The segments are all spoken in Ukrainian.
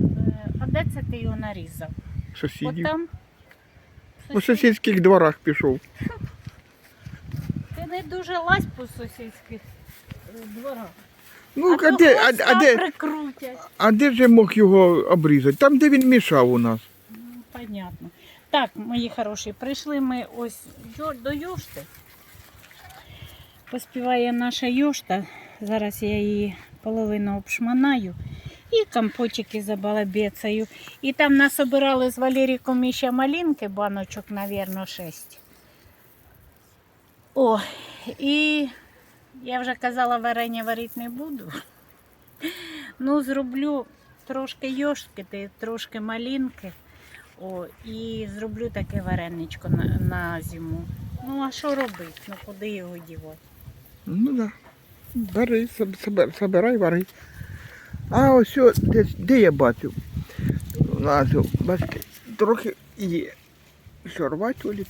Е, А де це ти його нарізав? Сусідів. там. У сусідських дворах пішов. Ти не дуже лазь по сусідських е, дворах. Ну, а, то де, а, а, де, прикрутять. а де ж я мог його обрізати? Там, де він мішав у нас. Ну, Понятно. Так, мої хороші, прийшли ми ось до Йошти. Поспіває наша Йошта. Зараз я її половину обшманаю. І компотики забалабецаю. І там насобирали з Валеріком іще малинки, баночок, мабуть, 6. О, і я вже казала, варення варити не буду. Ну, зроблю трошки йошки, трошки малинки. О, і зроблю таке вареничко на, на зиму. Ну, а що робити? Ну куди його дівати? Ну так. Да. Бери, собирай, вари. А ось о, де, я бачив? У бачите, трохи є. Що рвать Олі?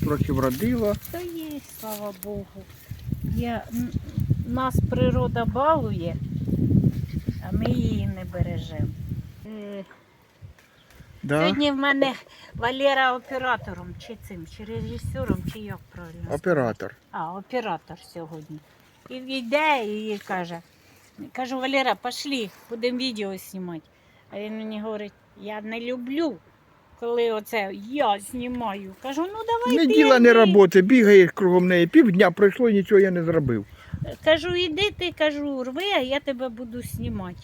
Трохи вродила. То є, слава Богу. Я, нас природа балує, а ми її не бережемо. Е, Да. Сьогодні в мене Валера оператором, чи цим, чи режисером, чи як правильно. Оператор. А, оператор сьогодні. І йде і каже, кажу, Валера, пошли, будемо відео знімати. А він мені говорить, я не люблю, коли оце я знімаю. Кажу, ну давай. Не ти діла не роботи, бігаєш кругом неї. Півдня пройшло, нічого я не зробив. Кажу, іди ти, кажу, рви, а я тебе буду знімати.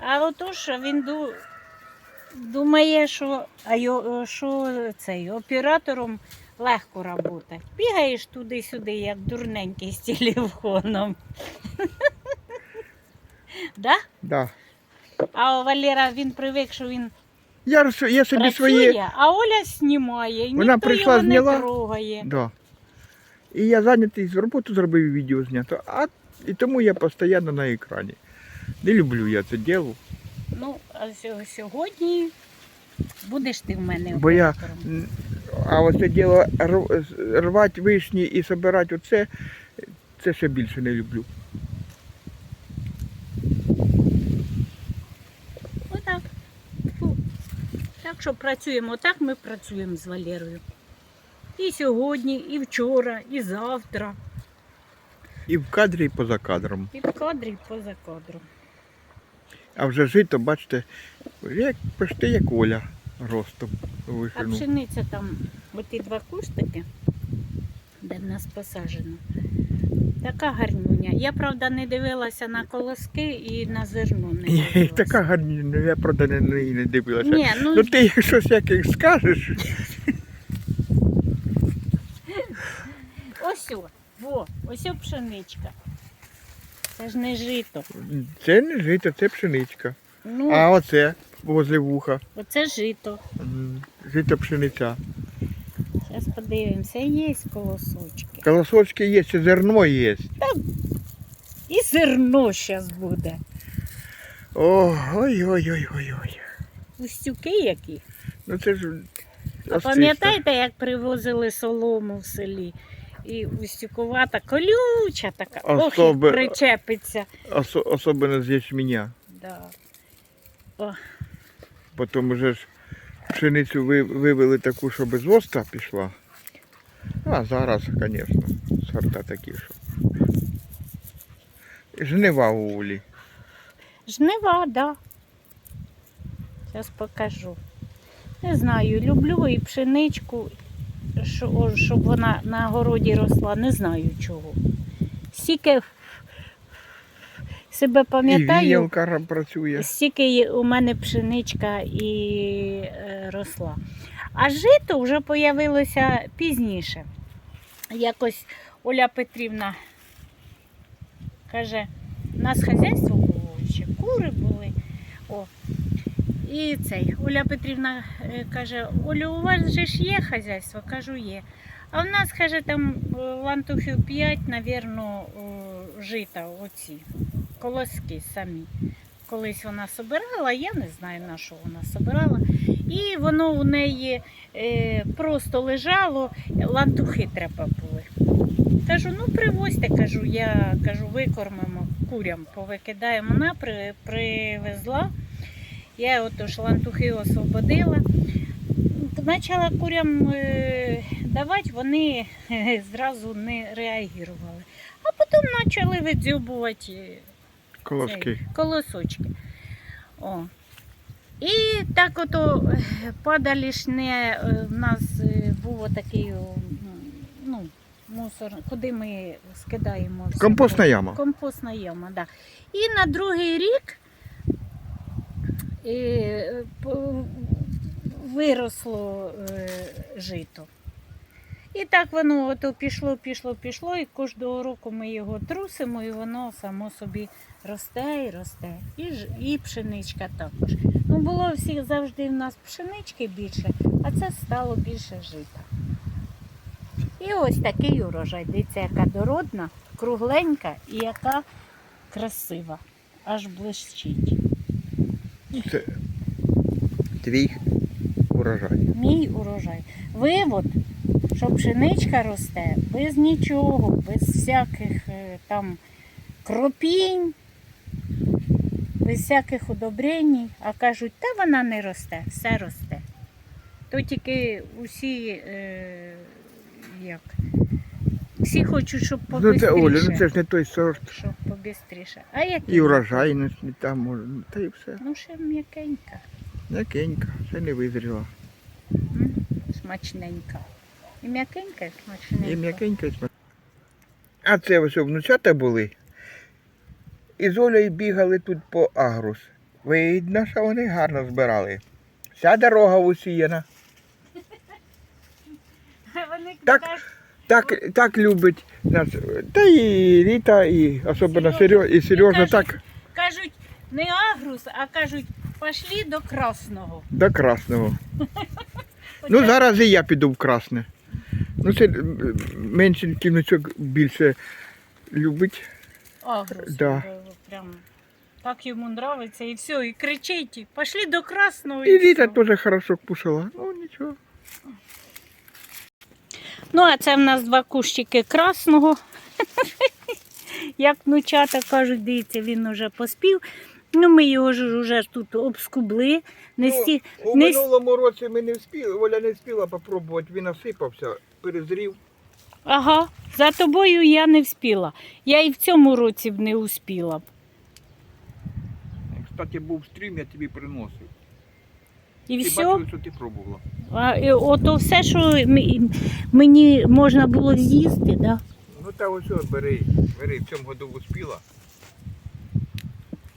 А отож він ду... думає, що, а йо... що цей, оператором легко працювати. Бігаєш туди-сюди, як дурненький з телефоном. Да? Да. А Валера він привик, що він Я, роз- я собі працює, своє. а Оля знімає. І Вона ніхто прийшла, його зняла. не трогає. Да. І я зайнятий з роботу зробив і відео знято. А і тому я постійно на екрані. Не люблю я це діло. Ну, а сьо- сьогодні будеш ти в мене Бо я- оператором. М, А оце діло рвати вишні і збирати оце, це ще більше не люблю. Отак. Фу. Так що працюємо так, ми працюємо з Валерою. І сьогодні, і вчора, і завтра. І в кадрі, і поза кадром. І в кадрі, і поза кадром. А вже жито, бачите, як почти як Оля ростом А пшениця там, оті два кустики, де в нас посаджено. Така гарнюня. Я, правда, не дивилася на колоски і на зерно не дивилася. Така гарна, ну, я правда не, не, не дивилася. Ні, ну, Ну ти щось яких скажеш, ось о, во, ось о пшеничка. Це ж не жито. це не жито, це пшеничка. Ну, А оце возле вуха. оце жито. М, Жито пшениця. Подивимося, є колосочки. Колосочки є, ще зерно є. І зерно зараз буде. Ой-ой-ой-ой-ой. Устюки які. Ну це ж. А пам'ятаєте, як привозили солому в селі? І устюкувата колюча така, ох, і причепиться. Осо- особливо з ячменя. Да. Потім вже ж пшеницю ви- вивели таку, що без оста пішла. Ну, а зараз, звісно, сорта такі, що. Жнива у Улі. Жнива, да. Зараз покажу. Не знаю, люблю і пшеничку, щоб вона на городі росла, не знаю чого. Стільки себе пам'ятаю, працює. стільки у мене пшеничка і е, росла. А жито вже появилося пізніше. Якось Оля Петрівна каже, у нас хазяйство було, ще кури були. О. І цей Оля Петрівна е, каже, Олю, у вас же ж є хазяйство? Кажу, є. А в нас, каже, там е, лантухів 5, навірно, о, жита оці, колоски самі. Колись вона собирала, я не знаю на що вона собирала. І воно у неї е, просто лежало, лантухи треба були. Кажу, ну привозьте, кажу, я кажу, викормимо курям, повикидаємо. Вона при, привезла. Я ото ж лантухи освободила. Почала курям е, давати, вони е, зразу не реагували. А потім почали видзюбувати Колоски. цей, колосочки. О. І так ото падалішне, падалі ж не е, в нас е, був такий ну, мусор, куди ми скидаємо все. Компостна яма. Компостна яма, да. І на другий рік е, виросло е, жито. І так воно ото пішло, пішло, пішло, і кожного року ми його трусимо, і воно само собі росте і росте. І, ж, і пшеничка також. Ну, було всіх завжди в нас пшенички більше, а це стало більше жита. І ось такий урожай. Дивіться, яка дородна, кругленька і яка красива. Аж блищить. Це твій урожай. Мій урожай. Вивод, що пшеничка росте без нічого, без всяких е, там кропінь, без всяких удобрень. А кажуть, та вона не росте, все росте. То тільки усі, е, як, всі хочуть, щоб Ну побистріше. це Оля, ну це ж не той сорт. Щоб побистріше. А як І урожайність не там може. ну, Та й все. Ну, ще м'якенька, М'якенька, ще не визріла. смачненька. І м'якенька, і смачненька. І м'якенька і. А це ось внучата були. І з Олею бігали тут по агрус. Видно, що вони гарно збирали. Вся дорога усіяна. Так. Так, так любить нас. Та і Ріта, і особливо Сережа. І Сережа кажуть, так кажуть, не агрус, а кажуть, пошли до красного. до красного. Ну зараз і я піду в красне. Ну це м, меншенький внучок більше любить. агрус. Да. е, так йому нравиться і все, і кричить, і пошли до красного. І все. теж хорошо кушала. Ну нічого. Ну, а це в нас два кущики красного. Як внучата кажуть, дивіться, він уже поспів. Ну, ми його ж уже тут обскубли. Не Ну, сті... У минулому році ми не встигли, Оля не встигла попробувати, він осипався, перезрів. Ага, за тобою я не вспіла. Я і в цьому році б не успіла. б. Кстати, був стрім, я тобі приносив. І Ти все. бачила, що ти пробувала. А, і ото все, що м- мені можна було з'їсти, да? Ну та ось ось бери, бери, в цьому году успіла.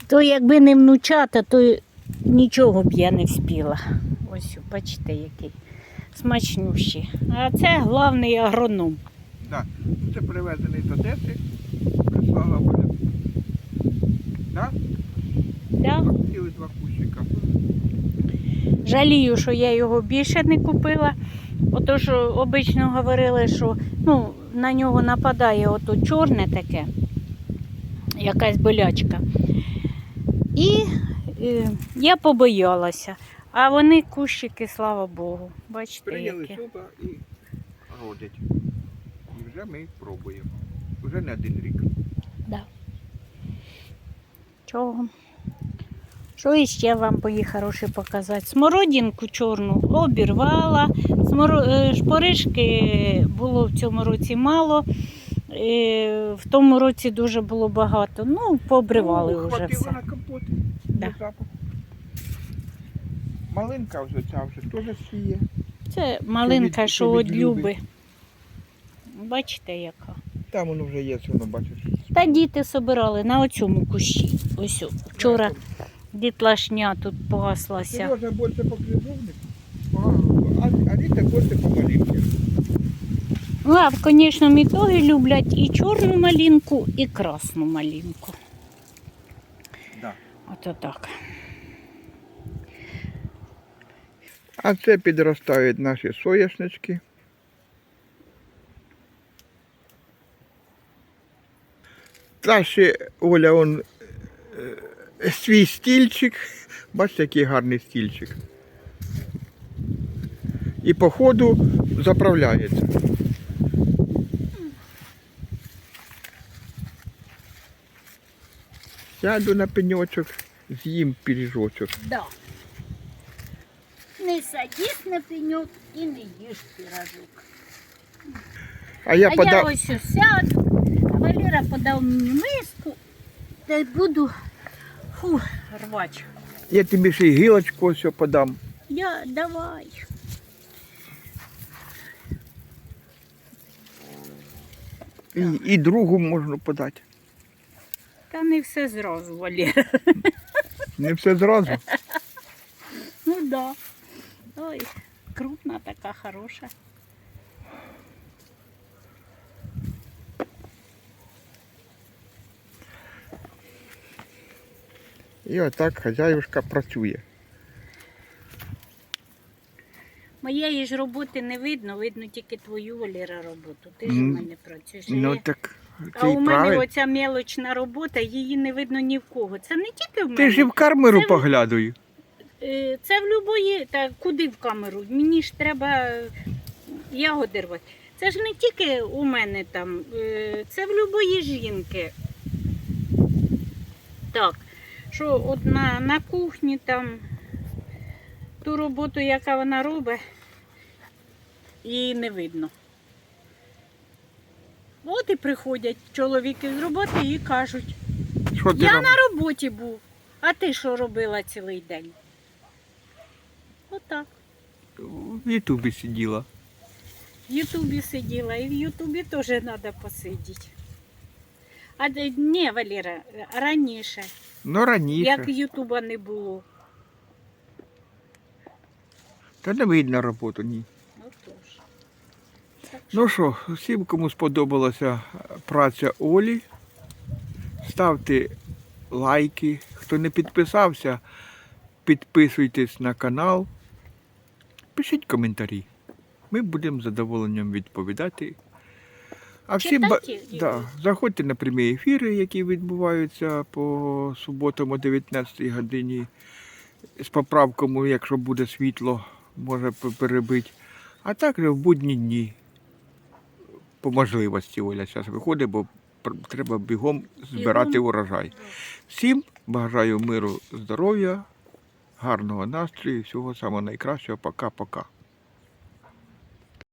то якби не внучата, то нічого б я не вспіла. Ось, бачите, який смачнющий. А це головний агроном. Да. Ну, Це привезений з Одеси, прислала Оля. Да? Да? Цілі два кущика. Жалію, що я його більше не купила. Отож, обично говорили, що ну, на нього нападає ото чорне таке, якась болячка. І е, я побоялася. А вони кущики, слава Богу. Бачите, Прийняли які. сюди і родять. І вже ми пробуємо. Вже не один рік. Чого? Що іще вам пої хороше показати? Смородинку чорну обірвала. Е, Шпоришки було в цьому році мало. Е, В тому році дуже було багато. Ну, пообривали ну, вже все. на компот. Да. До запаху. Малинка вже ця вже теж сіє. Це малинка, від- що що від від люби. Люби. Бачите, яка. Там воно вже є, воно бачиш. Та діти собирали на оцьому кущі. Ось о, вчора дітлашня тут погаслася. Сережа більше по крижовнику, а, а Ріта більше по малинці. Ну, а, звісно, мітоги люблять і чорну малинку, і красну малинку. Да. Ото так. А це підростають наші соняшнички. Та ще Оля, он е, свій стільчик. Бачите, який гарний стільчик. І по ходу заправляється. Сяду на пеньочок, з'їм пиріжочок. Да. Не садись на пеньок і не їж пірожок. А я а подав. я ось сяду, а Валера подав мені миску, та й буду фу, рвач. Я тобі ще й гілочку ось подам. Я давай. І, і другу можна подати. Та не все зразу, Валера. Не все зразу. Ну да. Ой, крупна така хороша. І отак хазяюшка працює. Моєї ж роботи не видно, видно тільки твою Валера роботу. Ти ж у мене працюєш. Ну Е, так а у мене правильно. оця мелочна робота, її не видно ні в кого. Це не тільки в мене. Ти ж і в камеру Це поглядаю. Е, Це в любої, та куди в камеру? Мені ж треба е, ягоди рвати. Це ж не тільки у мене там, е, це в любої жінки. Так, що от на, на кухні там ту роботу, яка вона робить, її не видно. От і приходять чоловіки з роботи і кажуть, Що я на роботі був, а ти що робила цілий день? Отак. в Ютубі сиділа. В Ютубі сиділа, і в Ютубі теж треба посидіти. А ні, Валера, раніше, Ну раніше. як Ютуба не було. Та не видно роботу, ні. Ну тож. Ну що, всім, кому сподобалася праця Олі, ставте лайки. Хто не підписався, підписуйтесь на канал, пишіть коментарі. Ми будемо з задоволенням відповідати. А всім ба- да, заходьте на прямі ефіри, які відбуваються по суботам о 19 годині. З поправками, якщо буде світло, може перебити. А так в будні дні по можливості Оля зараз виходить, бо треба бігом збирати урожай. Всім бажаю миру, здоров'я, гарного настрою, всього самого найкращого. Пока-пока.